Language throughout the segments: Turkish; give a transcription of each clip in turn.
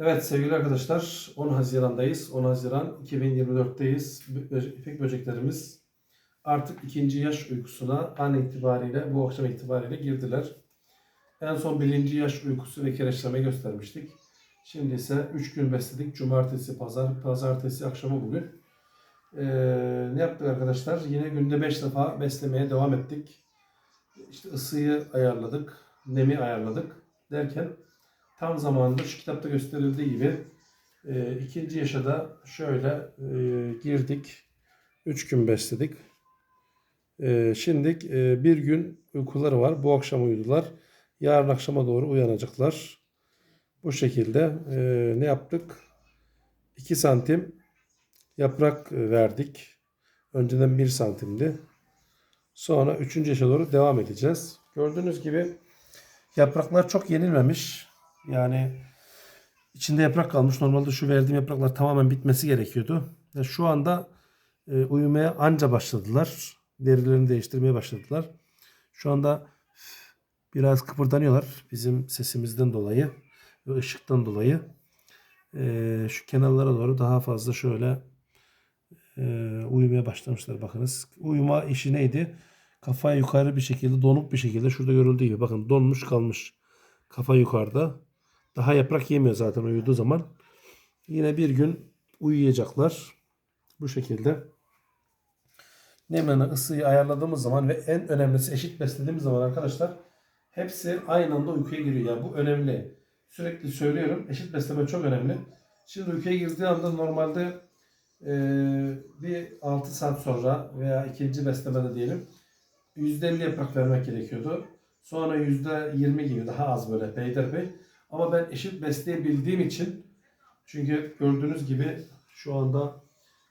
Evet sevgili arkadaşlar 10 Haziran'dayız. 10 Haziran 2024'teyiz. Bö- İpek böceklerimiz artık ikinci yaş uykusuna an itibariyle bu akşam itibariyle girdiler. En son birinci yaş uykusu ve kireçleme göstermiştik. Şimdi ise 3 gün besledik. Cumartesi, pazar, pazartesi akşamı bugün. Ee, ne yaptık arkadaşlar? Yine günde 5 defa beslemeye devam ettik. İşte ısıyı ayarladık, nemi ayarladık derken tam zamanında şu kitapta gösterildiği gibi e, ikinci yaşa da şöyle e, girdik. 3 gün besledik. E, şimdi e, bir gün uykuları var. Bu akşam uyudular. Yarın akşama doğru uyanacaklar. Bu şekilde e, ne yaptık? 2 santim yaprak verdik. Önceden 1 santimdi. Sonra 3. yaşa doğru devam edeceğiz. Gördüğünüz gibi yapraklar çok yenilmemiş. Yani içinde yaprak kalmış. Normalde şu verdiğim yapraklar tamamen bitmesi gerekiyordu. Ve şu anda e, uyumaya anca başladılar. Derilerini değiştirmeye başladılar. Şu anda biraz kıpırdanıyorlar bizim sesimizden dolayı ve ışıktan dolayı. E, şu kenarlara doğru daha fazla şöyle e, uyumaya başlamışlar bakınız. Uyuma işi neydi? Kafa yukarı bir şekilde donuk bir şekilde şurada görüldüğü gibi bakın donmuş kalmış. Kafa yukarıda. Daha yaprak yemiyor zaten uyuduğu zaman. Yine bir gün uyuyacaklar. Bu şekilde. Nemini ısıyı ayarladığımız zaman ve en önemlisi eşit beslediğimiz zaman arkadaşlar hepsi aynı anda uykuya giriyor. Yani bu önemli. Sürekli söylüyorum. Eşit besleme çok önemli. Şimdi uykuya girdiği anda normalde e, bir 6 saat sonra veya ikinci beslemede diyelim %50 yaprak vermek gerekiyordu. Sonra %20 gibi daha az böyle peyderpey. Ama ben eşit besleyebildiğim için çünkü gördüğünüz gibi şu anda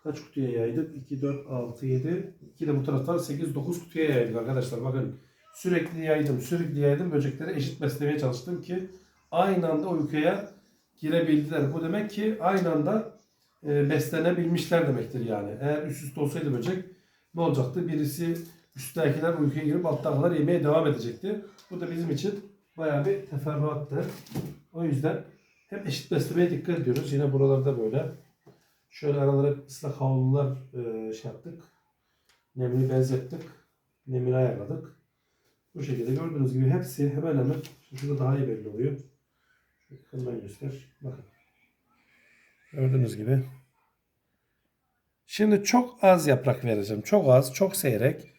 kaç kutuya yaydık? 2, 4, 6, 7. 2 de bu taraftan 8, 9 kutuya yaydık arkadaşlar. Bakın sürekli yaydım, sürekli yaydım. Böcekleri eşit beslemeye çalıştım ki aynı anda uykuya girebildiler. Bu demek ki aynı anda e, beslenebilmişler demektir yani. Eğer üst üste olsaydı böcek ne olacaktı? Birisi üsttekiler uykuya girip alttakiler yemeye devam edecekti. Bu da bizim için bayağı bir teferruattı. O yüzden hep eşit beslemeye dikkat ediyoruz. Yine buralarda böyle. Şöyle aralara ıslak havlular e, şey yaptık. Nemini benzettik. Nemini ayarladık. Bu şekilde gördüğünüz gibi hepsi hemen hemen şurada daha iyi belli oluyor. Yakından göster. Bakın. Gördüğünüz gibi. Şimdi çok az yaprak vereceğim. Çok az, çok seyrek.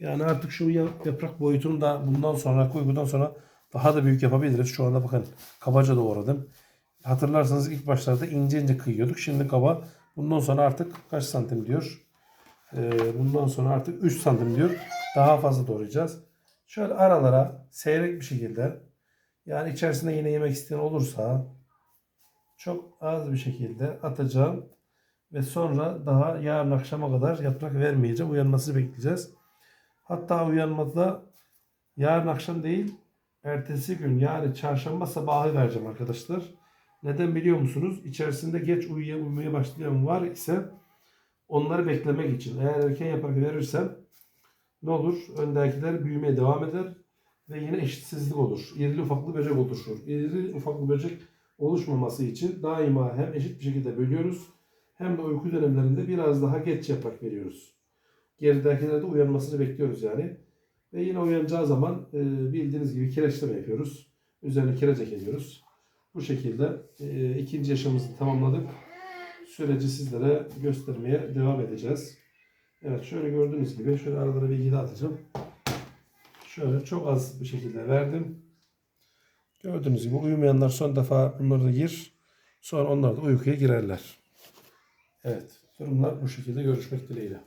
Yani artık şu ya- yaprak boyutunu da bundan sonra, uygudan sonra daha da büyük yapabiliriz. Şu anda bakın kabaca doğradım. Hatırlarsanız ilk başlarda ince ince kıyıyorduk. Şimdi kaba bundan sonra artık kaç santim diyor. Ee, bundan sonra artık 3 santim diyor. Daha fazla doğrayacağız. Şöyle aralara seyrek bir şekilde yani içerisinde yine yemek isteyen olursa çok az bir şekilde atacağım. Ve sonra daha yarın akşama kadar yaprak vermeyeceğim. Uyanmasını bekleyeceğiz. Hatta uyanmada yarın akşam değil ertesi gün yani çarşamba sabahı vereceğim arkadaşlar. Neden biliyor musunuz? İçerisinde geç uyuya, uyumaya başlayan var ise onları beklemek için. Eğer erken yaprak verirsem ne olur? Öndekiler büyümeye devam eder ve yine eşitsizlik olur. İrili ufaklı böcek oluşur. İrili ufaklı böcek oluşmaması için daima hem eşit bir şekilde bölüyoruz hem de uyku dönemlerinde biraz daha geç yaprak veriyoruz. Geridekilerde uyanmasını bekliyoruz yani. Ve yine uyanacağı zaman e, bildiğiniz gibi kireçleme yapıyoruz. Üzerine kirecek ediyoruz. Bu şekilde e, ikinci yaşamımızı tamamladık. Süreci sizlere göstermeye devam edeceğiz. Evet şöyle gördüğünüz gibi şöyle aralara bilgi de atacağım. Şöyle çok az bir şekilde verdim. Gördüğünüz gibi uyumayanlar son defa bunları da gir. Sonra onlar da uykuya girerler. Evet durumlar bu şekilde görüşmek dileğiyle.